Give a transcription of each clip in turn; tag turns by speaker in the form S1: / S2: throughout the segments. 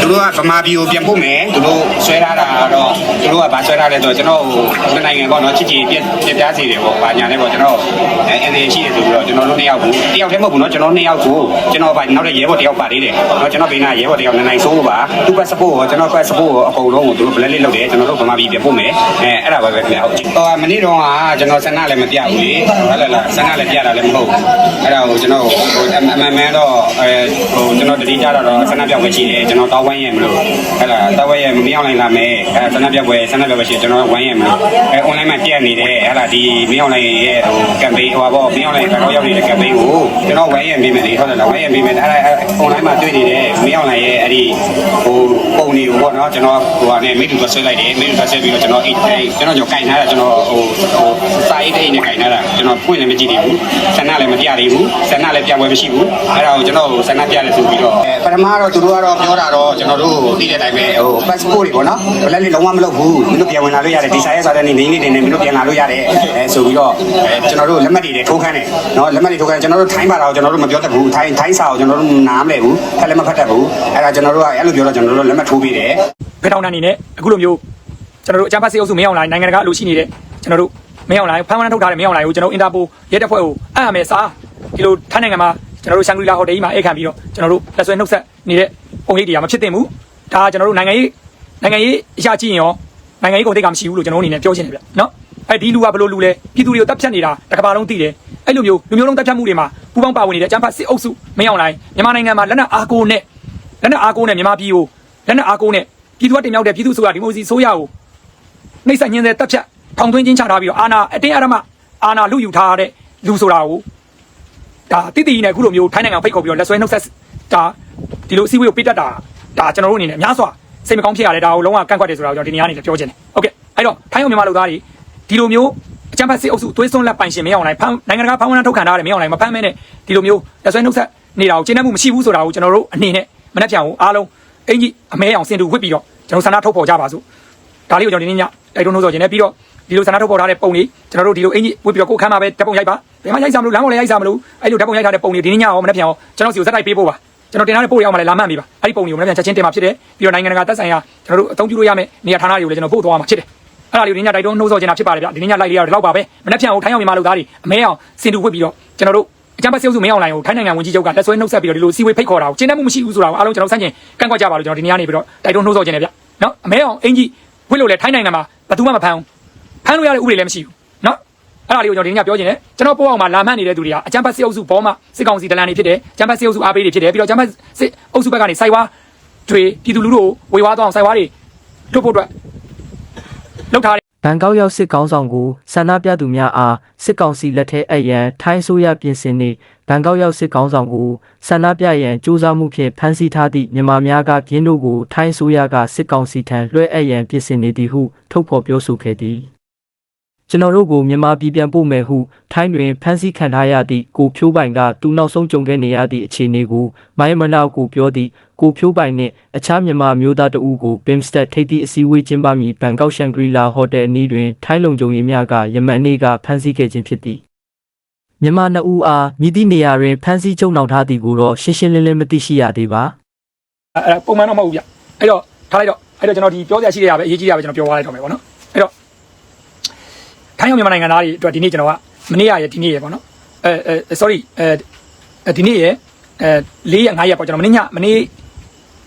S1: သူတို့ကဗမာပြည်ကိုပြန်ဖို့မယ်သူတို့ဆွဲထားတာတော့သူတို့ကဗာဆွဲထားတယ်ဆိုတော့ကျွန်တော်ဟိုနိုင်ငံပေါ့နော်ချစ်ချစ်ပြက်ပြက်ပြားစီတယ်ပေါ့ဗာညာနဲ့ပေါ့ကျွန်တော်အဲအန်ဒီရှိတယ်ဆိုပြီးတော့ကျွန်တော်တို့နှစ်ယောက်ကိုတယောက်တည်းမဟုတ်ဘူးနော်ကျွန်တော်နှစ်ယောက်ကိုကျွန်တော်ဗာနောက်တဲ့ရဲဘော်တယောက်ပါသေးတယ်နော်ကျွန်တော်ဘေးနာရဲဘော်တယောက်နိုင်နိုင်ဆိုးပါသူကစပို့ကိုကျွန်တော်ကစပို့ကိုအကုန်လုံးကိုသူတို့ black list လုပ်တယ်ကျွန်တော်တို့ဗမာပြည်ပြန်ဖို့မယ်အဲအဲ့ဒါပဲပဲခင်ဗျာဟုတ်ဟိုမနေ့တော့ကကျွန်တော်ဆန္ဒလည်းမပြဘူးလေဟုတ်လားလားဆန္ဒလည်းပြတာလည်းမဟုတ်ဘူးအဲ့ဒါကိုကျွန်တော်ဟိုအမှန်မှန်တော့အဲဟိုကျွန်တော်တတိကြတော့ဆန္ဒပြောက်ပဲရှိတယ်ကျွန်တော်တောင်းဝိုင်းရမလို့အဲ့ဒါတောင်းဝိုင်းရမမြောင်းနိုင်လာမယ်အဲဆန္ဒပြောက်ပွဲဆန္ဒပြောက်ပဲရှိကျွန်တော်ဝိုင်းရမလို့အဲ online မှာပြက်နေတယ်အဲ့ဒါဒီမြောင်းနိုင်ရဲ့ဟို campaign ဟိုပါပေါ့မြောင်းနိုင်ကတော့ရောက်နေတဲ့ campaign ကိုကျွန်တော်ဝိုင်းရမိမယ်လေဟုတ်တယ်လားဝိုင်းရမိမယ်အဲ့ဒါ online မှာတွေ့နေတယ်မြောင်းနိုင်ရဲ့အဲ့ဒီဟိုပုံတွေကိုပေါ့နော်ကျွန်တော်ဟိုကနေမိတူဆွဲလိုက်တယ်မိတူဆွဲပြီးတော့ကျွန်တော်အိတ်ကျွန်တော်ကြောင့်ကင်ထားတာကျွန်တော်ဟိုဟိုစာအိတ်အိတ်နဲ့ကင်ထားတာကျွန်တော်ဖွင့်လည်းမကြည့်သေးဘူးဆန္ဒလည်းမပြသေးဘူးဆန္ဒလည်းပြပွဲမရှိဘူးအဲ့ဒါကိုကျွန်တော်ဆန္ဒပြတယ်ဆိုပြီးတော့အဲပထမတော့သူတို့ကတော့ပြောတာတော့ကျွန်တော်တို့သိတဲ့အတိုင်းပဲဟို passport တွေပေါ့နော်ဘလက်လေးလုံးဝမလုပ်ဘူးမင်းတို့ပြန်ဝင်လာလို့ရတယ်ဒီစာရဲစာတဲ့နေနေနေနေမင်းတို့ပြန်လာလို့ရတယ်အဲဆိုပြီးတော့အဲကျွန်တော်တို့လက်မှတ်တွေထိုးခန်းတယ်နော်လက်မှတ်တွေထိုးခန်းကျွန်တော်တို့ထိုင်းပါတာကိုကျွန်တော်တို့မပြောတတ်ဘူးထိုင်းထိုင်းစာကိုကျွန်တော်တို့နားမလဲဘူးဖက်လည်းမဖတ်တတ်ဘူးအဲ့ဒါကျွန်တော်တို့ကအဲ့လိုပြောတော့ကျွန်တော်တို့လက်မှတ်ထိုးပေးတယ်
S2: ဖက်ထောင်တန်းအနေနဲ့အခုလိုမျိုးကျွန်တော်တို့အကြမ်းဖက်စစ်အုပ်စုမင်းအောင်လိုင်းနိုင်ငံတကာအလို့ရှိနေတဲ့ကျွန်တော်တို့မင်းအောင်လိုင်းဖမ်းဝရမ်းထုတ်ထားတဲ့မင်းအောင်လိုင်းကိုကျွန်တော်အင်တာပိုရဲတပ်ဖွဲ့ကိုအံ့အမယ်စားဒီလိုထိုင်းနိုင်ငံမှာ ကျွန်တော်တို့ရှန်ဂရီလာဟိုတယ်ကြီးမှာအိတ်ခံပြီးတော့ကျွန်တော်တို့လက်ဆွဲနှုတ်ဆက်နေတဲ့ပုံရိပ်တွေကမဖြစ်သင့်ဘူးဒါကကျွန်တော်တို့နိုင်ငံရေးနိုင်ငံရေးအရာကြည့်ရင်ရောနိုင်ငံရေးကုန်သိက္ခာမရှိဘူးလို့ကျွန်တော်အနေနဲ့ပြောချင်တယ်ဗျနော်အဲဒီလူကဘယ်လိုလူလဲပြည်သူတွေကိုတပ်ဖြတ်နေတာတစ်ကမ္ဘာလုံးသိတယ်အဲ့လိုမျိုးလူမျိုးလုံးတပ်ဖြတ်မှုတွေမှာပူးပေါင်းပါဝင်နေတဲ့အကြမ်းဖက်စစ်အုပ်စုမင်းအောင်လိုင်းမြန်မာနိုင်ငံမှာလက်နက်အားကိုးနဲ့လက်နက်အားကိုးနဲ့မြန်မာပြည်ကိုလက်နက်အားကိုးနဲ့ပြည်သူကတင်မြောက်တဲ့ပြည်သူဆိုတာဒီမိုစီဆိုးရကိုနှိမ့်ဆက်ညင်းတဲ့တပ်ဖြတ်ထောင်သွင်းချင်းချထားပြီးတော့အာနာအတင်းအဓမ္မအာနာလူယူထားတဲ့လူဆိုတာကို ဒါတိတိနဲ့အခုလိုမျိုးထိုင်းနိုင်ငံဖိတ်ခေါ်ပြီးတော့လက်ဆွဲနှုတ်ဆက်ဒါဒီလိုအစည်းအဝေးကိုပြတ်တတ်တာဒါကျွန်တော်တို့အနေနဲ့အများစွာစိတ်မကောင်းဖြစ်ရတယ်ဒါကိုလုံးဝကန့်ကွက်တယ်ဆိုတာကိုကျွန်တော်ဒီနေရာနေပြောချင်တယ်ဟုတ်ကဲ့အဲ့တော့ထိုင်းအောင်မြန်မာလူသားတွေဒီလိုမျိုးအကြမ်းဖက်စစ်အုပ်စုသွေးစွန်းလက်ပိုင်ရှင်မင်းအောင်လိုင်းဖမ်းနိုင်ငံတကာဖမ်းဝရမ်းထုတ်ခံထားတယ်မင်းအောင်လိုင်းမဖမ်းမဲနဲ့ဒီလိုမျိုးလက်ဆွဲနှုတ်ဆက်နေတာကိုကျင်းနှမှုမရှိဘူးဆိုတာကိုကျွန်တော်တို့အနေနဲ့မနှက်ပြောင်အားလုံးအင်ကြီးအမဲအောင်စင်တူဝစ်ပြီးတော့ကျွန်တော်ဆန္ဒထုတ်ဖော်ကြပါစို့ဒါလေးကိုကျွန်တော်ဒီနေ့ညတိုက်တွန်းလို့ဆိုချင်တယ်ပြီးတော့ ဒီလိုဆန္ဒထုတ်ပေါ်ထားတဲ့ပုံတွေကျွန်တော်တို့ဒီလိုအင်ကြီးဝစ်ပြီးတော့ကိုယ်ခမ်းမှာပဲဓာတ်ပုံရိုက်ပါဘယ်မှာရိုက်စားမလို့လမ်းပေါ်လည်းရိုက်စားမလို့အဲ့လိုဓာတ်ပုံရိုက်ထားတဲ့ပုံတွေဒီနေ့ညရောမနေ့ပြန်ရောကျွန်တော်စီကိုစက်တိုက်ပေးဖို့ပါကျွန်တော်တင်ထားတဲ့ပို့တွေအောင်မလဲလာမှတ်ပြီပါအဲ့ဒီပုံတွေကိုမနေ့ပြန်ချက်ချင်းတင်မှာဖြစ်တယ်ပြီးတော့နိုင်ငံတကာတက်ဆိုင်ရာကျွန်တော်တို့အသုံးပြုလို့ရမယ့်နေရာဌာနတွေကိုလည်းကျွန်တော်ပို့သွားမှာဖြစ်တယ်အဲ့ဒါလေးကိုဒီနေ့ညတိုက်တွန်းနှိုးဆော်ချင်တာဖြစ်ပါတယ်ဗျဒီနေ့ညလိုက်လေးရတော့ဒီလောက်ပါပဲမနေ့ပြန်ကိုထိုင်းအောင်မြန်မာလူသားတွေအမဲအောင်စင်တူဝစ်ပြီးတော့ကျွန်တော်တို့အကြမ်းဖက်ဆဲုပ်စုမင်းအောင်လိုင်းကိုထိုင်းနိုင်ငံဝန်ကြီးချုပ်ကလက်ဆွဲနှုတ်ဆက်ပြီးတော့ဒီလိုစီဝေးဖိတ်ခေါ်တာကိုကျင်းတတ်မှုမရှိဘူးဆိုတာကိုအားလုံးကျွန်တော်စမ်းကျင်ကန့်ကွက်ကြပါလို့ကျွန်တော်ဒီနေ့ညနေပြီးတော့တိုက်တွန်းနှိုးဆော်ချင်တယ်ဗျနော်အမဲအောင်အင်ကြီးဝစ်လို့လေထိုင်းနိုင်ငံမှာဘယ်သူမှမဖမ်းဘူးဖ မ်းလို့ရတဲ့ဥပဒေလည်းမရှိဘူးနော်အဲ့ဒါလေးကိုကျွန်တော်ဒီနေ့ကပြောချင်တယ်ကျွန်တော်ပို့အောင်မှာလာမှတ်နေတဲ့သူတွေကအချမ်းဖတ်စစ်အုပ်စုဘောမှာစစ်ကောင်စီဒလန်တွေဖြစ်တယ်ချမ်းဖတ်စစ်အုပ်စုအားပေးတွေဖြစ်တယ်ပြီးတော့ချမ်းဖတ်စစ်အုပ်စုဘက်ကနေစိုက်ဝါတွေပြည်သူလူထုကိုဝေဝါးသွားအောင်စိုက်ဝါတွေထုတ်ဖို့အတွက်လုပ်ထားတယ်
S3: ဘန်ကောက်ရောက်စစ်ကောင်ဆောင်ကိုဆန္ဒပြသူများအားစစ်ကောင်စီလက်ထက်အရန်ထိုင်းဆိုရပြင်ဆင်နေဘန်ကောက်ရောက်စစ်ကောင်ဆောင်ကိုဆန္ဒပြရန်ကြိုးစားမှုဖြင့်ဖမ်းဆီးထားသည့်မြန်မာများကပြင်းတို့ကိုထိုင်းဆိုရကစစ်ကောင်စီထံလွှဲအပ်ရန်ပြင်ဆင်နေသည်ဟုထုတ်ဖော်ပြောဆိုခဲ့သည် ကျွန်တော်တို့ကိုမြန်မာပြည်ပြန်ပို့မယ်ဟုထိုင်းတွင်ဖမ်းဆီးခံထားရသည့်ကိုဖြိုးပိုင်ကသူနောက်ဆုံးကြုံခဲ့နေရသည့်အခြေအနေကိုမိုင်းမနောက်ကိုပြောသည့်ကိုဖြိုးပိုင်နှင့်အခြားမြန်မာမျိုးသားတအုပ်ကိုဘင်စတက်ထိပ်သည့်အစည်းအဝေးကျင်းပမည်ဘန်ကောက်ရှန်ဂရီလာဟိုတယ်အနီးတွင်ထိုင်းလုံခြုံရေးများကယမန်နေ့ကဖမ်းဆီးခဲ့ခြင်းဖြစ်သည်မြန်မာနှစ်ဦးအားမြည်သည့်နေရာတွင်ဖမ်းဆီးချုပ်နှောင်ထားသည်ကိုတော့ရှင်းရှင်းလင်းလင်းမသိရှိရသေးပါ
S2: အဲ့ဒါပုံမှန်တော့မဟုတ်ဘူးဗျအဲ့တော့ထားလိုက်တော့အဲ့တော့ကျွန်တော်ဒီပြောစရာရှိတဲ့ရပဲအရေးကြီးတာပဲကျွန်တော်ပြောသွားလိုက်တော့မယ်ပေါ့နော်အဲ့တော့ ထိုင်းရောက်မြန်မာနိုင်ငံသားတွေအတွက်ဒီနေ့ကျွန်တော်ကမနေ့ရရဒီနေ့ရပေါ့နော်အဲအဲ sorry အဲဒီနေ့ရအဲ၄ရက်၅ရက်ပေါ့ကျွန်တော်မနေ့ညမနေ့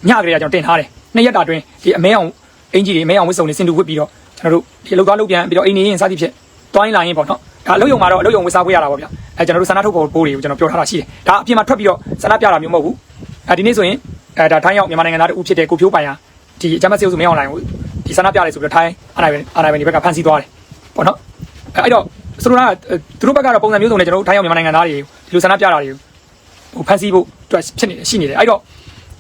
S2: ညကလေးကကျွန်တော်တင်ထားတယ်နှစ်ရက်တာအတွင်းဒီအမဲအောင်အင်ဂျီတွေအမဲအောင်ဝစ်စုံတွေစင်တူဝစ်ပြီးတော့ကျွန်တော်တို့ဒီအလုပ်သွားလုပ်ပြန်ပြီးတော့အိမ်နေရင်စသည်ဖြင့်တွိုင်းလာရင်ပေါ့နော်ဒါအလုပ်ယုံမှာတော့အလုပ်ယုံဝစ်စားခွေးရတာပေါ့ဗျအဲကျွန်တော်တို့ဆန္ဒထုတ်ဖို့ပိုးတွေကိုကျွန်တော်ပြောထားတာရှိတယ်ဒါအပြင်မှာထွက်ပြီးတော့ဆန္ဒပြတာမျိုးမဟုတ်ဘူးအဲဒီနေ့ဆိုရင်အဲဒါထိုင်းရောက်မြန်မာနိုင်ငံသားတူဖြစ်တဲ့ကိုဖြိုးပိုင်ဟာဒီအကြမ်းဖက်စစ်အုပ်စုမင်းအောင်လိုင်းကိုဒီဆန္ဒပြတယ်ဆိုပြီးတော့ထိုင်းအာဏာပိုင်အာဏာပိုင်တွေဘက်ကဖမ်းဆီးသွားတယ်ပေါ့နော် အဲအဲ့တော့ဆိုတော့ကသူတို့ဘက်ကတော့ပုံစံမျိုးစုံနဲ့ကျွန်တော်တို့ထိုင်းရောက်မြန်မာနိုင်ငံသားတွေဒီလိုဆန္ဒပြတာတွေကိုဟိုဖမ်းဆီးဖို့အတွက်ဖြစ်နေရှိနေတယ်အဲ့တော့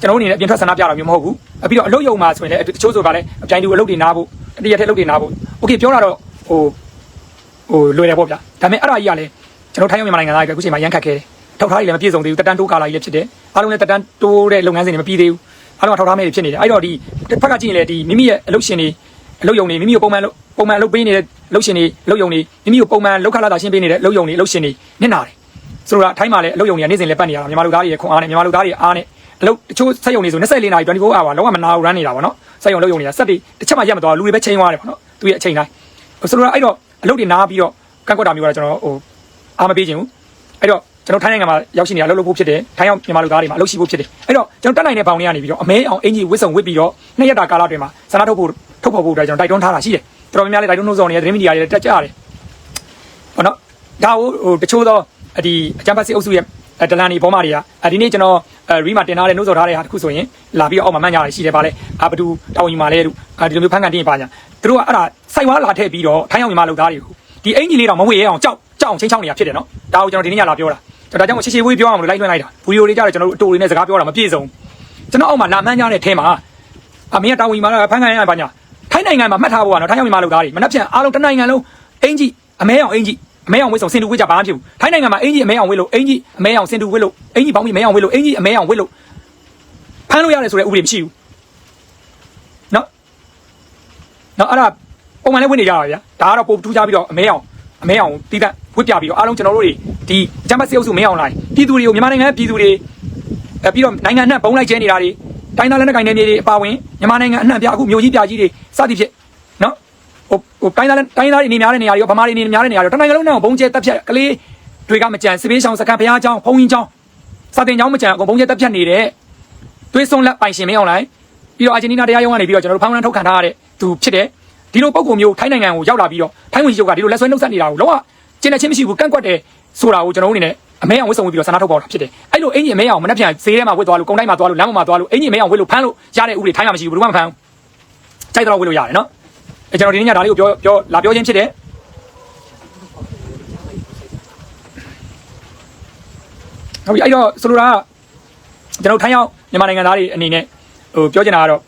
S2: ကျွန်တော်တို့အနေနဲ့အပြင်ထွက်ဆန္ဒပြတာမျိုးမဟုတ်ဘူးအပြီးတော့အလုပ်ယုံမှာဆိုရင်လည်းတချို့ဆိုကလည်းအပြိုင်တူအလုပ်တွေနားဖို့တရက်ထဲအလုပ်တွေနားဖို့โอเคပြောတာတော့ဟိုဟိုလွယ်တယ်ပေါ့ဗျာဒါပေမဲ့အဲ့ဒါကြီးကလည်းကျွန်တော်ထိုင်းရောက်မြန်မာနိုင်ငံသားတွေအခုချိန်မှာရန်ခတ်ခဲ့တယ်ထောက်ထားတွေလည်းမပြည့်စုံသေးဘူးတက်တန်းတိုးကာလာကြီးလည်းဖြစ်တယ်အားလုံးလည်းတက်တန်းတိုးတဲ့လုပ်ငန်းစဉ်တွေမပြီးသေးဘူးအားလုံးကထောက်ထားမဲ့တွေဖြစ်နေတယ်အဲ့တော့ဒီတစ်ဖက်ကကြည့်ရင်လည်းဒီမိမိရဲ့အလုပ်ရှင်တွေ အလုပ်ယုံတွေမိမိကိုပုံမှန်လုပ်ပုံမှန်လုပ်ပေးနေတဲ့လုပ်ရှင်တွေလုပ်ယုံတွေမိမိကိုပုံမှန်လောက်ခလာတာရှင်းပေးနေတဲ့လုပ်ယုံတွေလုပ်ရှင်တွေနစ်နာတယ်ဆိုတော့ထိုင်းမှာလည်းအလုပ်ယုံတွေကနေ့စဉ်လည်းပတ်နေရတာမြန်မာလူသားတွေရဲ့ခွန်အားနဲ့မြန်မာလူသားတွေအားနဲ့အလုပ်တချို့စက်ရုံတွေဆို24နာရီ24 hour လုံးဝမနာဘူး run နေတာပေါ့နော်စက်ရုံလုပ်ရုံနေတာစက်တွေတစ်ချက်မှရက်မသွားလူတွေပဲချိန်သွားတယ်ပေါ့နော်သူရဲ့အချိန်တိုင်းဆိုတော့အဲ့တော့အလုပ်တွေနားပြီးတော့ကန့်ကွက်တာမျိုးကကျွန်တော်ဟိုအားမပေးခြင်းဘူးအဲ့တော့ကျွန်တော်ထိုင်းနိုင်ငံမှာရောက်ရှိနေအလုပ်လုပ်ဖို့ဖြစ်တယ်ထိုင်းရောက်မြန်မာလူသားတွေမှာအလုပ်ရှိဖို့ဖြစ်တယ်အဲ့တော့ကျွန်တော်တက်နိုင်တဲ့ဘောင်တွေကနေပြီးတော့အမဲအောင်အင်ကြီးဝစ်စုံဝစ်ပြီးတော့နှစ်ရက်တာကာလတွင်မှာစနာထုတ်ဖို့ ထုတ်ဖို့ဖို့အတွက်ကျွန်တော်တိုက်တွန်းထားတာရှိတယ်တော်တော်များများလည်းတိုက်တွန်းနှုတ်ဆောင်နေတဲ့သတင်းမီဒီယာတွေတက်ကြရတယ်ပေါ့နော်ဒါကိုဟိုတချို့သောဒီအကြမ်းဖက်စစ်အုပ်စုရဲ့ဒလန်ဒီဘောမာတွေကဒီနေ့ကျွန်တော်ရီမှာတင်ထားတဲ့နှုတ်ဆော်ထားတဲ့ဟာတခုဆိုရင်လာပြီးတော့အောက်မှာမှန်ကြရရှိတယ်ပါလေအာဘဒူတောင်းယူမှာလဲလို့ဒီလိုမျိုးဖန်ကန်တင်းပါညာသူတို့ကအဲ့ဒါစိုက်ဝါလာထည့်ပြီးတော့ထိုင်းအောင်မြန်မာလူသားတွေကိုဒီအင်ကြီးလေးတော့မဝေရအောင်ကြောက်ကြောက်အောင်ချင်းချောင်းနေတာဖြစ်တယ်နော်ဒါကိုကျွန်တော်ဒီနေ့ညလာပြောတာကျွန်တော်ဒါကြောင့်ချေချေဝေးပြောအောင်လို့လိုက်လွှင့်လိုက်တာဗီဒီယိုလေးကြတော့ကျွန်တော်တို့အတူလေးနဲ့စကားပြောတာမပြည့်စုံကျွန်တော်အောက်မှာလာမှန်းကြတဲ့အထဲမှာအမင်းကတောင်းယူမှာဖန်ကန်ရပါညာ ထိုင်းနိုင်ငံမှာမှတ်ထားဖို့ကနော်ထိုင်းအောင်မြန်မာလူသားတွေမနှက်ဖြန်အားလုံးတစ်နိုင်ငံလုံးအင်ကြီးအမဲအောင်အင်ကြီးအမဲအောင်ဝစ်ဆောင်စင်တူဝစ်ကြဘာမှဖြစ်ဘူးထိုင်းနိုင်ငံမှာအင်ကြီးအမဲအောင်ဝစ်လို့အင်ကြီးအမဲအောင်စင်တူဝစ်လို့အင်ကြီးဘောင်းကြီးအမဲအောင်ဝစ်လို့အင်ကြီးအမဲအောင်ဝစ်လို့ဖမ်းလို့ရတယ်ဆိုတဲ့ဥပဒေမရှိဘူးနော်နော်အဲ့ဒါပုံမှန်လည်းဝစ်နေကြပါဗျာဒါကတော့ပို့ထူးခြားပြီးတော့အမဲအောင်အမဲအောင်တီးတန့်ဝစ်ပြပြီးတော့အားလုံးကျွန်တော်တို့တွေဒီဂျမ်ဘတ်စီအုပ်စုမဲအောင်လိုက်ပြည်သူတွေကိုမြန်မာနိုင်ငံပြည်သူတွေအဲပြီးတော့နိုင်ငံနဲ့ဘုံလိုက်ကျဲနေတာတွေ တိုင်းသားလက်နက်ကိုင်နေနေတွေအပါဝင်မြန်မာနိုင်ငံအနှံ့ပြအခုမြို့ကြီးပြကြီးတွေစသည်ဖြင့်နော်ဟိုဟိုတိုင်းသားတိုင်းသားတွေနေများတဲ့နေရာတွေရောဗမာတွေနေများတဲ့နေရာတွေရောတနိုင်ငံလုံးနဲ့ဘုံကျဲတက်ဖြတ်ကလေးတွေကမကြံစပေးဆောင်စကန်ဘုရားကျောင်းဘုံကြီးကျောင်းစာတင်ကျောင်းမကြံအကုန်ဘုံကျဲတက်ဖြတ်နေတဲ့သွေးစွန်းလက်ပိုင်ရှင်မင်းအောင်လိုက်ပြီးတော့အာဂျင်တီးနားတရားရုံးကနေပြီးတော့ကျွန်တော်တို့ဖောင်းရန်ထုတ်ခံထားရတဲ့သူဖြစ်တယ်ဒီလိုပုံကုမျိုးထိုင်းနိုင်ငံကိုရောက်လာပြီးတော့ထိုင်းဝင်ကြီးချုပ်ကဒီလိုလက်ဆွဲနှုတ်ဆက်နေတာကိုလုံးဝကျင်းနေချင်းမရှိဘူးကန့်ကွက်တယ်ဆိုတာကိုကျွန်တော်တို့အနေနဲ့ အမဲအောင်ဝစ်ဆောင်ပြီးတော့ဆန္ဒထုတ်ပေါ်တာဖြစ်တယ်အဲ့လိုအင်ကြီးအမဲအောင်မနှက်ပြန်ဈေးထဲမှာဝစ်သွားလို့ကုန်းတိုင်းမှာသွားလို့လမ်းပေါ်မှာသွားလို့အင်ကြီးအမဲအောင်ဝစ်လို့ဖမ်းလို့ရတဲ့ဥပဒေထိုင်းမှာမရှိဘူးဘယ်သူမှမဖမ်းဘူးကြိုက်တော့ဝစ်လို့ရတယ်နော်အဲကျွန်တော်ဒီနေ့ညဒါလေးကိုပြောပြောလာပြောချင်းဖြစ်တယ်ဟုတ်ပြီအဲ့တော့ဆိုလိုတာကကျွန်တော်ထိုင်းရောက်မြန်မာနိုင်ငံသားတွေအနေနဲ့ဟိုပြောချင်တာကတော့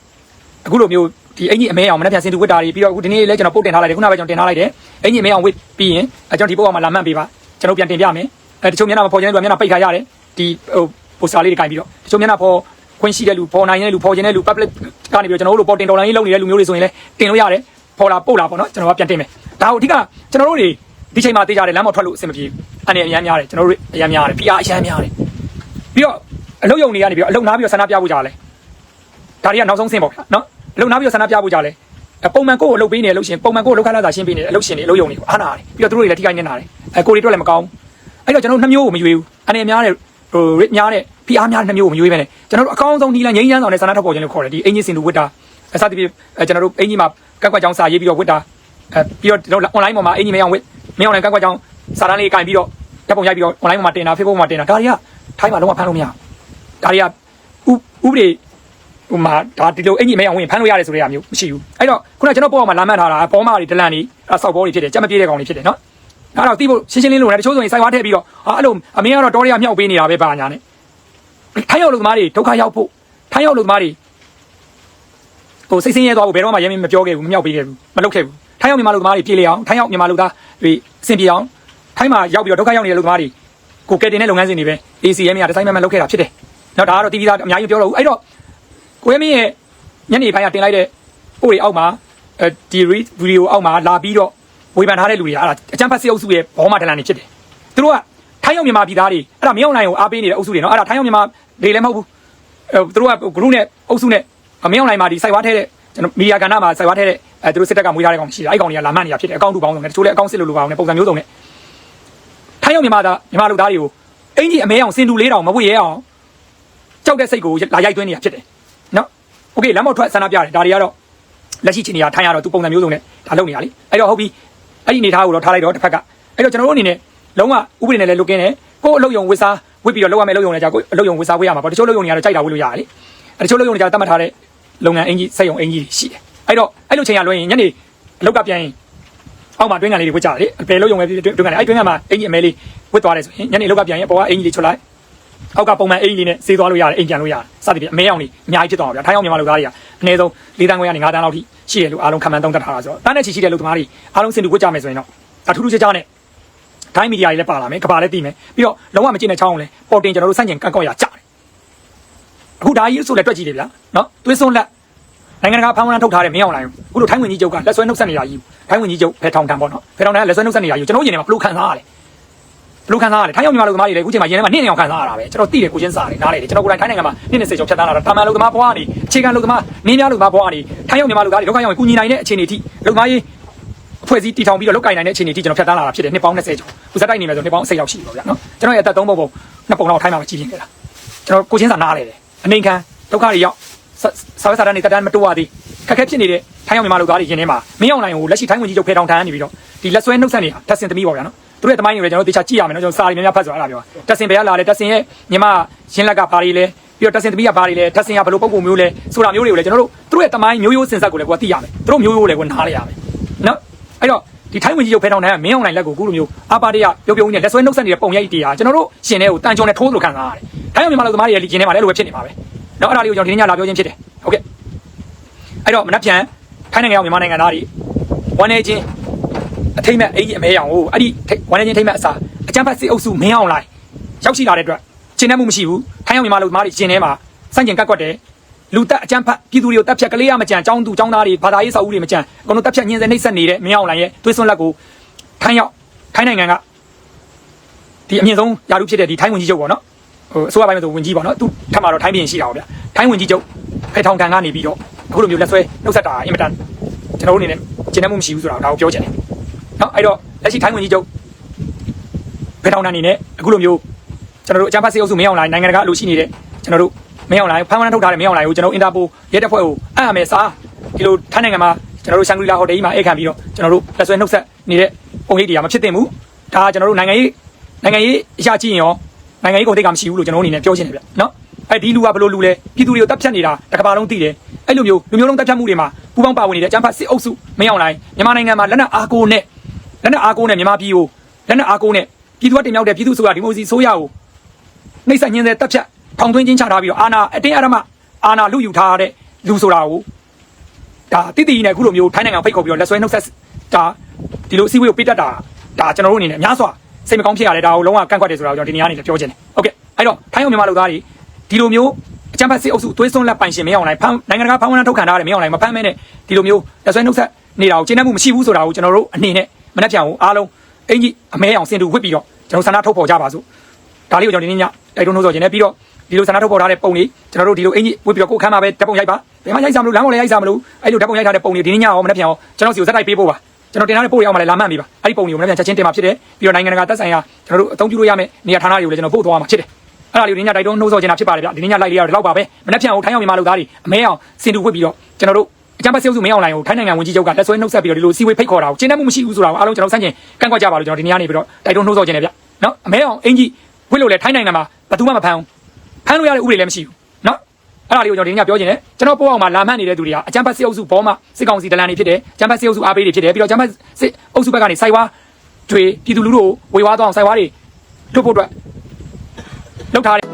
S2: အခုလိုမျိုးဒီအင်ကြီးအမဲအောင်မနေ့ပြန်စင်တူဝစ်တာတွေပြီးတော့အခုဒီနေ့လည်းကျွန်တော်ပုတ်တင်ထားလိုက်တယ်ခုနကပဲကျွန်တော်တင်ထားလိုက်တယ်အင်ကြီးအမဲအောင်ဝစ်ပြီးရင်အဲကျွန်တော်ဒီပုတ်အောင်မှာလာမှတ်ပေးပါကျွန်တော်ပြန်တင်ပြမယ် အဲတချို့မျက်နှာမပေါ်ချင်တဲ့လူကမျက်နှာပိတ်ထားရတယ်ဒီဟိုပိုစတာလေးတွေကင်ပြီးတော့တချို့မျက်နှာပေါ်ခွင့်ရှိတဲ့လူပေါ်နိုင်တဲ့လူပေါ်ချင်တဲ့လူ public ကနေပြီးတော့ကျွန်တော်တို့လိုပေါ်တင်တော်လိုင်းရေးလုပ်နေတဲ့လူမျိုးတွေဆိုရင်လည်းတင်လို့ရတယ်ပေါ်လာပို့လာပေါ့နော်ကျွန်တော်ကပြန်တင်မယ်ဒါကိုအဓိကကျွန်တော်တို့တွေဒီချိန်မှာတေးကြတယ်လမ်းပေါ်ထွက်လို့အဆင်မပြေဘူးအနေအများများတယ်ကျွန်တော်တို့အများများတယ် PR အများများတယ်ပြီးတော့အလုပ်ယုံတွေကနေပြီးတော့အလုပ်နားပြီးတော့ဆန္ဒပြဖို့ကြတယ်ဒါတွေကနောက်ဆုံးဆင်းပေါ့ဗျာနော်အလုပ်နားပြီးတော့ဆန္ဒပြဖို့ကြတယ်ပုံမှန်ကိုယ်ကိုအလုပ်ပေးနေလို့ရှင်ပုံမှန်ကိုယ်လောက်ခလာသာရှင်းပေးနေတယ်အလုပ်ရှင်တွေအလုပ်ယုံတွေကိုအားနာတယ်ပြီးတော့သူတို့တွေလည်းထိခိုက်နေတာတယ်အဲကိုယ်တွေတော့လည်းမကောင်း အဲ့တော့ကျွန်တော်တို့နှမျိုးကိုမရွေးဘူးအနေအများတဲ့ဟိုရစ်များတဲ့ PR များတဲ့နှမျိုးကိုမရွေးပဲနဲ့ကျွန်တော်တို့အကောင်းဆုံးဒီလန်ငိမ့်ချမ်းဆောင်တဲ့ဆန္ဒထုတ်ပေါ်ခြင်းလို့ခေါ်တယ်ဒီအင်ဂျင်စင်တူဝစ်တာအစသဖြင့်ကျွန်တော်တို့အင်ဂျင်မှာကက်ကွက်ကြောင်းစာရေးပြီးတော့ဝစ်တာအဲပြီးတော့ကျွန်တော် online ပေါ်မှာအင်ဂျင်မအောင်ဝစ်မအောင်လည်းကက်ကွက်ကြောင်းစာတန်းလေးကင်ပြီးတော့တပ်ပုံရိုက်ပြီးတော့ online ပေါ်မှာတင်တာ Facebook မှာတင်တာဒါတွေကထိုင်းမှာလုံးဝဖမ်းလို့မရဒါတွေကဥဥပဒေဟိုမှာဒါဒီလိုအင်ဂျင်မအောင်ဝင်ဖမ်းလို့ရတယ်ဆိုတဲ့အမျိုးမရှိဘူးအဲ့တော့ခုနကကျွန်တော်ပေါ်မှာလာမှတ်ထားတာဘောမာတွေဒလန်တွေအဲဆောက်ဘောတွေဖြစ်တယ်ကြက်မပြေးတဲ့ကောင်တွေဖြစ်တယ်နော် အဲ့တော့တီးဖို့ရှင်းရှင်းလင်းလင်းလို့လည်းတချို့ဆိုရင်စိုက်ဝါထည့်ပြီးတော့ဟာအဲ့လိုအမင်းကတော့တော်တွေကမြောက်ပေးနေတာပဲပါညာနဲ့ထိုင်းရောက်လူသမားတွေဒုက္ခရောက်ဖို့ထိုင်းရောက်လူသမားတွေဟိုစိတ်ဆင်းရဲသွားဖို့ဘယ်တော့မှရဲမပြောခဲ့ဘူးမမြောက်ပေးခဲ့ဘူးမလုပ်ခဲ့ဘူးထိုင်းရောက်မြန်မာလူသမားတွေပြေးလေအောင်ထိုင်းရောက်မြန်မာလူသားတွေအဆင်ပြေအောင်ထိုင်းမှာရောက်ပြီးတော့ဒုက္ခရောက်နေတဲ့လူသမားတွေကိုကယ်တင်တဲ့လုပ်ငန်းစဉ်တွေပဲ ACM ကဒီဇိုင်းမှန်မှန်လုပ်ခဲ့တာဖြစ်တယ်နော်ဒါကတော့ TV သားအများကြီးပြောတော့ဘူးအဲ့တော့ကိုရဲမင်းရဲ့ညနေပိုင်းကတင်လိုက်တဲ့ပို့တွေအောက်မှာအဲဒီဗီဒီယိုအောက်မှာလာပြီးတော့ ဝေဖန်ထားတဲ့လူတွေအဲ့ဒါအချမ်းဖတ်စေအုပ်စုရဲ့ဘောမဒလန်တွေဖြစ်တယ်သူတို့ကထိုင်းရောက်မြန်မာပြည်သားတွေအဲ့ဒါမရောက်နိုင်ကိုအားပေးနေတဲ့အုပ်စုတွေနော်အဲ့ဒါထိုင်းရောက်မြန်မာတွေလည်းမဟုတ်ဘူးအဲသူတို့က group နဲ့အုပ်စုနဲ့မရောက်နိုင်မှာဒီစိုက်ဝါထဲတဲ့ကျွန်တော်မီဒီယာကဏ္ဍမှာစိုက်ဝါထဲတဲ့အဲသူတို့စစ်တပ်ကမွေးထားတဲ့ကောင်ရှိတယ်အဲ့ကောင်တွေကလာမှတ်နေတာဖြစ်တယ်အကောင့်တူပေါင်းစုံနဲ့တချို့လည်းအကောင့်စစ်လို့လိုပါအောင်နဲ့ပုံစံမျိုးစုံနဲ့ထိုင်းရောက်မြန်မာသားမြန်မာလူသားတွေကိုအင်ကြီးအမဲအောင်စင်တူလေးတောင်မဝေ့ရဲအောင်ကြောက်တဲ့စိတ်ကိုလာရိုက်သွင်းနေတာဖြစ်တယ်နော်โอเคလမ်းမောက်ထွက်ဆန္ဒပြတယ်ဒါတွေကတော့လက်ရှိချင်းနေရထိုင်းရတော့သူပုံစံမျိုးစုံနဲ့ဒါလုပ်နေရလေအဲ့တော့ဟုတ်ပြီ အဲ့ဒီအနေထားကိုတော့ထားလိုက်တော့တစ်ဖက်ကအဲ့တော့ကျွန်တော်တို့အနေနဲ့လုံးဝဥပဒေနဲ့လည်းလုတ်ကင်းတယ်ကိုယ်အလုပ်ယုံဝစ်စားဝစ်ပြီးတော့လောက်ရမယ်လုပ်ယုံနဲ့ကြာကိုအလုပ်ယုံဝစ်စားဝေးရမှာပေါ့တချို့လုပ်ယုံတွေကတော့ကြိုက်တာဝေးလို့ရတယ်လေတချို့လုပ်ယုံတွေကျတတ်မှတ်ထားတဲ့လုပ်ငန်းအင်ကြီးစက်ယုံအင်ကြီးရှိတယ်အဲ့တော့အဲ့လိုချိန်ရလွှဲရင်ညနေအလောက်ကပြန်ရင်အောက်မှာတွင်းကန်လေးတွေဝစ်ကြတယ်လေဘယ်လုပ်ယုံပဲတွင်းကန်လေးအဲ့တွင်းကန်မှာအင်ကြီးအမဲလေးဝစ်သွားတယ်ဆိုရင်ညနေအလောက်ကပြန်ရင်အပေါ်ကအင်ကြီးလေးချွတ်လိုက်အောက်ကပုံမှန်အင်ကြီးလေးနဲ့စေးသွားလို့ရတယ်အိမ်ပြန်လို့ရတယ်စသည်ဖြင့်အမဲအောင်လေးအများကြီးဖြစ်သွားပါဗျာထိုင်းအောင်မြန်မာလူသားတွေကအနည်းဆုံး၄တန်းခွဲကနေ၅တန်းလောက်ထိ ရှိတယ်လို့အားလုံးခံမှန်းသုံးသပ်ထားတာဆိုတော့တန်းနဲ့ချီရှိတဲ့လူသမားတွေအားလုံးစင်တူဝစ်ကြမယ်ဆိုရင်တော့အထူးထူးခြားခြားနဲ့ထိုင်းမီဒီယာတွေလည်းပါလာမယ်ကဘာလည်းတည်မယ်ပြီးတော့လုံးဝမကျင်တဲ့ချောင်းအောင်လည်းပေါ်တင်ကျွန်တော်တို့စန့်ကျင်ကန့်ကောက်ရကြတယ်အခုဒါကြီးဆိုလည်းတွက်ကြည့်တယ်ဗျာနော်သွေးစွန်းလက်နိုင်ငံတကာဖောင်းဝန်းထုတ်ထားတဲ့မင်းအောင်လိုင်းအခုလိုထိုင်းဝင်ကြီးချုပ်ကလက်ဆွဲနှုတ်ဆက်နေတာကြီးထိုင်းဝင်ကြီးချုပ်ဖဲထောင်ထံပေါ့နော်ဖဲထောင်ထံကလက်ဆွဲနှုတ်ဆက်နေတာကြီးကျွန်တော်ရင်ထဲမှာဘလို့ခံစားရတယ် ဘလို့ခံစားရလဲထိုင်းရောက်မြန်မာလူသမားတွေလည်းအခုချိန်မှာရင်းထဲမှာနင့်နေအောင်ခံစားရတာပဲကျွန်တော်သိတယ်ကိုချင်းစားတယ်နားလေတယ်ကျွန်တော်ကိုယ်တိုင်ထိုင်းနိုင်ငံမှာနင့်နေစေကျော်ဖြတ်သားလာတာတာမန်လူသမားဘွားကနေအခြေခံလူသမားနင်းများလူသမားဘွားကနေထိုင်းရောက်မြန်မာလူသားတွေဒုက္ခရောက်ရင်ကူညီနိုင်တဲ့အခြေအနေအထိလူသမားရေးအဖွဲ့အစည်းတည်ထောင်ပြီးတော့လုပ်ကိုင်နိုင်တဲ့အခြေအနေအထိကျွန်တော်ဖြတ်သားလာတာဖြစ်တယ်နှစ်ပေါင်း20ကျော်ဦးစားတိုက်နေမယ်ဆိုနှစ်ပေါင်း10ရောက်ရှိပြီပေါ့ဗျာနော်ကျွန်တော်ရဲ့အသက်3ပုံပုံနှစ်ပုံလောက်ထိုင်းမှာကြီးပြင်းခဲ့တာကျွန်တော်ကိုချင်းစာနားလေတယ်အနေခံဒုက္ခတွေရောက်ဆောက်စာတန်းနေတက်တန်းမတိုးရသေးခက်ခဲဖြစ်နေတဲ့ထိုင်းရောက်မြန်မာလူသားတွေရင်းထဲမှာမင်းအောင်နိုင်ကိုလက်ရှိထိုင်းဝင်ကြီးချုပ်ဖေထောင်ထမ်းနေပြီးတော့ဒီလက်ဆွဲနှုတ်ဆက်နေတာတက်စင်သမီးပေါ့ဗျာနော် သူတို့ရဲ့တမိုင်းတွေလည်းကျွန်တော်တို့တေချာကြည့်ရမယ်နော်ကျွန်တော်စာရီများများဖတ်ဆိုအဲ့ဒါပြောတက်စင်ဘယ်ကလာလဲတက်စင်ရဲ့ညီမရင်းလက်ကဘာတွေလဲပြီးတော့တက်စင်သမီးကဘာတွေလဲတက်စင်ကဘယ်လိုပုံပုံမျိုးလဲဆိုတာမျိုးတွေကိုလည်းကျွန်တော်တို့သူတို့ရဲ့တမိုင်းမျိုးရိုးစင်ဆက်ကိုလည်းကိုယ်သိရမယ်သူတို့မျိုးရိုးလည်းကိုနားလေရမယ်နော်အဲ့တော့ဒီထိုင်းဝင်ကြီးချုပ်ဖေထောင်ထမ်းကမင်းအောင်နိုင်လက်ကိုအခုလိုမျိုးအပါတရပြုံးပြုံးနဲ့လက်ဆွဲနှုတ်ဆက်နေတဲ့ပုံရိပ်တရားကျွန်တော်တို့ရှင်တဲ့ကိုတန်ချုံနဲ့ထိုးသလိုခံစားရတယ်ထိုင်းမြန်မာလူသမားတွေရဲ့လီကျင်းထဲမှာလည်းလိုပဲဖြစ်နေပါပဲနော်အဲ့ဒါလေးကိုကျွန်တော်ဒီနေ့ညလာပြောချင်းဖြစ်တယ်ဟုတ်ကဲ့အဲ့တော့မနှက်ပြန်ထိုင်းနိုင်ငံရောက်မြန်မာနိုင်ငံသားတွေဝန်နေချင်း အထိမ့်မဲ့အကြီးအမဲရောင်ကိုအဲ့ဒီဝန်နေချင်းထိမ့်မဲ့အစားအကျန်းဖတ်စစ်အုပ်စုမင်းအောင်လိုက်ရောက်ရှိလာတဲ့အတွက်ရှင်းနှမှုမရှိဘူးထိုင်းရောက်မြန်မာလူသမားတွေရှင်ထဲမှာစန့်ကျင်ကတ်ကွက်တယ်လူတက်အကျန်းဖတ်ပြည်သူတွေကိုတက်ဖြတ်ကလေးရမကြံចောင်းသူចောင်းသားတွေဘာသာရေးစာအုပ်တွေမကြံအကုန်လုံးတက်ဖြတ်ညင်စဲနှိပ်စက်နေတဲ့မင်းအောင်လိုက်ရဲ့သွေးစွန်းလက်ကိုထိုင်းရောက်ထိုင်းနိုင်ငံကဒီအမြင့်ဆုံးယာရုဖြစ်တဲ့ဒီထိုင်းဝင်ကြီးချုပ်ပေါ့နော်ဟိုအစိုးရပိုင်းမှာဆိုဝင်ကြီးပေါ့နော်သူထပ်မှာတော့ထိုင်းပြည်ရှိတာပေါ့ဗျာထိုင်းဝင်ကြီးချုပ်ဖေထောင်ခံကနေပြီးတော့အခုလိုမျိုးလက်ဆွဲနှုတ်ဆက်တာအင်မတန်ကျွန်တော်တို့အနေနဲ့ကျင့်တတ်မှုမရှိဘူးဆိုတာဒါကိုပြောချင်တယ် နော်အဲ့တော့လက်ရှိထိုင်းဝင်ကြီးချုပ်ဖေထောင်ခံအနေနဲ့အခုလိုမျိုးကျွန်တော်တို့အကြမ်းဖက်စစ်အုပ်စုမင်းအောင်လိုင်းနိုင်ငံတကာအလိုရှိနေတဲ့ကျွန်တော်တို့မင်းအောင်လိုင်းဖမ်းဖမ်းထုတ်ထားတဲ့မင်းအောင်လိုင်းကိုကျွန်တော်အင်တာပိုရဲတပ်ဖွဲ့ကိုအံ့အမယ်စားဒီလိုထိုင်းနိုင်ငံမှာကျွန်တော်တို့ရှန်ဂရီလာဟိုတယ်ကြီးမှာအိတ်ခံပြီးတော့ကျွန်တော်တို့လက်ဆွဲနှုတ်ဆက်နေတဲ့ပုံရိပ်တွေကမဖြစ်သင့်ဘူးဒါကကျွန်တော်တို့နိုင်ငံရေးနိုင်ငံရေးအရာကြည့်ရင်ရောနိုင်ငံရေးကုန်သိက္ခာမရှိဘူးလို့ကျွန်တော်တို့အနေနဲ့ပြောချင်တယ်ဗျနော်အဲ့ဒီလူကဘယ်လိုလူလဲပြည်သူတွေကိုတပ်ဖြတ်နေတာတစ်ကမ္ဘာလုံးသိတယ်အဲ့လိုမျိုးလူမျိုးလုံးတပ်ဖြတ်မှုတွေမှာပူးပေါင်းပါဝင်နေတဲ့အကြမ်းဖက်စစ်အုပ်စုမင်းအောင်လိုင်းမြန်မာနိုင်ငံမှာလက်နက်အားကိုးနဲ့ လက်နက်အားကိုးနဲ့မြန်မာပြည်ကိုလက်နက်အားကိုးနဲ့ပြည်သူကတင်မြောက်တဲ့ပြည်သူ့ဆိုတာဒီမိုစီဆိုးရကိုနှိမ့်ဆက်ညင်းတဲ့တပ်ဖြတ်ထောင်သွင်းချင်းချထားပြီးတော့အာနာအတင်းအဓမ္မအာနာလူယူထားတဲ့လူဆိုတာကိုဒါတိတိနဲ့အခုလိုမျိုးထိုင်းနိုင်ငံဖိတ်ခေါ်ပြီးတော့လက်ဆွဲနှုတ်ဆက်ဒါဒီလိုအစည်းအဝေးကိုပြတ်တတ်တာဒါကျွန်တော်တို့အနေနဲ့အများစွာစိတ်မကောင်းဖြစ်ရတယ်ဒါကိုလုံးဝကန့်ကွက်တယ်ဆိုတာကိုကျွန်တော်ဒီနေရာနေလည်းပြောချင်တယ်ဟုတ်ကဲ့အဲ့တော့ထိုင်းအောင်မြန်မာလူသားတွေဒီလိုမျိုးအကြမ်းဖက်စစ်အုပ်စုသွေးစွန်းလက်ပိုင်ရှင်မင်းအောင်လိုင်းဖမ်းနိုင်ငံတကာဖမ်းဝရမ်းထုတ်ခံထားရတယ်မင်းအောင်လိုင်းမဖမ်းမဲနဲ့ဒီလိုမျိုးလက်ဆွဲနှုတ်ဆက်နေတာကိုကျင်းတတ်မှုမရှိဘူးဆိုတာကိုကျွန်တော်တို့အနေနဲ့ မနှက်ဖြန်ကိုအားလုံးအင်ကြီးအမဲအောင်စင်တူဝစ်ပြီးတော့ကျွန်တော်ဆန္ဒထုတ်ဖော်ကြပါစို့ဒါလေးကိုကျွန်တော်ဒီနေ့ညတိုက်တွန်းလို့ဆိုခြင်းနဲ့ပြီးတော့ဒီလိုဆန္ဒထုတ်ဖော်ထားတဲ့ပုံလေးကျွန်တော်တို့ဒီလိုအင်ကြီးဝစ်ပြီးတော့ကိုယ်ခမ်းမှာပဲဓာတ်ပုံရိုက်ပါဘယ်မှာရိုက်စားမလို့လမ်းပေါ်လည်းရိုက်စားမလို့အဲ့လိုဓာတ်ပုံရိုက်ထားတဲ့ပုံလေးဒီနေ့ညရောမနှက်ဖြန်ရောကျွန်တော်စီကိုဇက်တိုက်ပေးဖို့ပါကျွန်တော်တင်ထားတဲ့ပို့ရအောင်မလဲလာမှတ်မိပါအဲ့ဒီပုံတွေကိုမနှက်ဖြန်ချက်ချင်းတင်มาဖြစ်တယ်ပြီးတော့နိုင်ငံတကာသက်ဆိုင်ရာကျွန်တော်တို့အသုံးပြုလို့ရမယ့်နေရာဌာနတွေကိုလည်းကျွန်တော်ပို့သွားမှာဖြစ်တယ်အဲ့ဒါလေးကိုဒီနေ့ညတိုက်တွန်းနှိုးဆော်ချင်တာဖြစ်ပါတယ်ဗျဒီနေ့ညလိုက်လေးရတော့ဒီလောက်ပါပဲမနှက်ဖြန်ကိုထိုင်းအောင်မြန်မာလူသားတွေအမဲအောင်စင်တူဝစ်ပြီးတော့ကျွန်တော်တို့ အကြမ်းဖက်စစ်အုပ်စုမင်းအောင်လိုင်းကိုထိုင်းနိုင်ငံဝန်ကြီးချုပ်ကလက်ဆွဲနှုတ်ဆက်ပြီးတော့ဒီလိုစီဝေးဖိတ်ခေါ်တာကိုကျင်းတတ်မှုမရှိဘူးဆိုတာကိုအားလုံးကျွန်တော်စန့်ကျင်ကန့်ကွက်ကြပါလို့ကျွန်တော်ဒီနေ့ကနေပြီးတော့တိုက်တွန်းနှိုးဆော်ချင်တယ်ဗျနော်အမဲအောင်အင်ကြီးဝစ်လို့လေထိုင်းနိုင်ငံမှာဘယ်သူမှမဖမ်းဘူးဖမ်းလို့ရတဲ့ဥပဒေလည်းမရှိဘူးနော်အဲ့ဒါလေးကိုကျွန်တော်ဒီနေ့ပြောချင်တယ်ကျွန်တော်ပို့အောင်မှာလာမှတ်နေတဲ့သူတွေကအကြမ်းဖက်စစ်အုပ်စုဘောမှာစစ်ကောင်စီဒလန်တွေဖြစ်တယ်အကြမ်းဖက်စစ်အုပ်စုအားပေးတွေဖြစ်တယ်ပြီးတော့အကြမ်းဖက်စစ်အုပ်စုဘက်ကနေစိုက်ဝါတွေပြည်သူလူထုကိုဝေဝါးသွားအောင်စိုက်ဝါတွေထုတ်ဖို့အတွက်လောက်ထားတဲ့